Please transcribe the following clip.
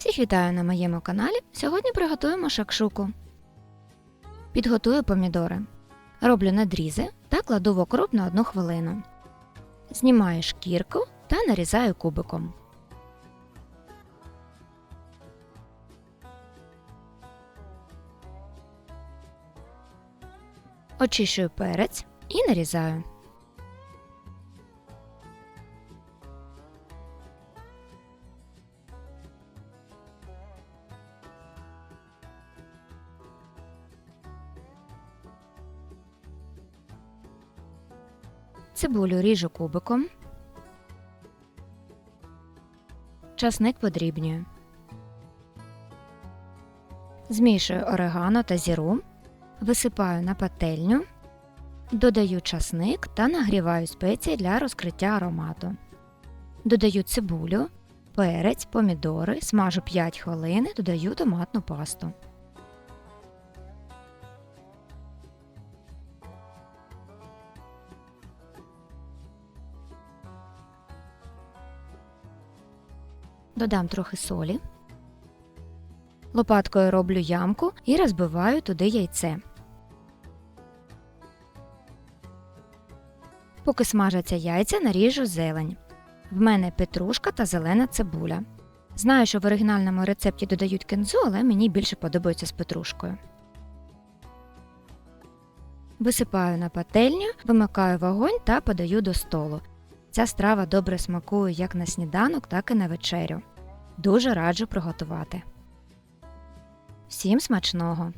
Всіх вітаю на моєму каналі. Сьогодні приготуємо шакшуку. Підготую помідори. Роблю надрізи та кладу в окроп на 1 хвилину. Знімаю шкірку та нарізаю кубиком. Очищую перець і нарізаю. Цибулю ріжу кубиком. Часник подрібнюю. Змішую орегано та зіру. Висипаю на пательню. Додаю часник та нагріваю спеції для розкриття аромату. Додаю цибулю, перець, помідори, смажу 5 хвилин, додаю томатну пасту. Додам трохи солі. Лопаткою роблю ямку і розбиваю туди яйце. Поки смажаться яйця, наріжу зелень. В мене петрушка та зелена цибуля. Знаю, що в оригінальному рецепті додають кензу, але мені більше подобається з петрушкою. Висипаю на пательню, вимикаю вогонь та подаю до столу. Ця страва добре смакує як на сніданок, так і на вечерю. Дуже раджу приготувати. Всім смачного!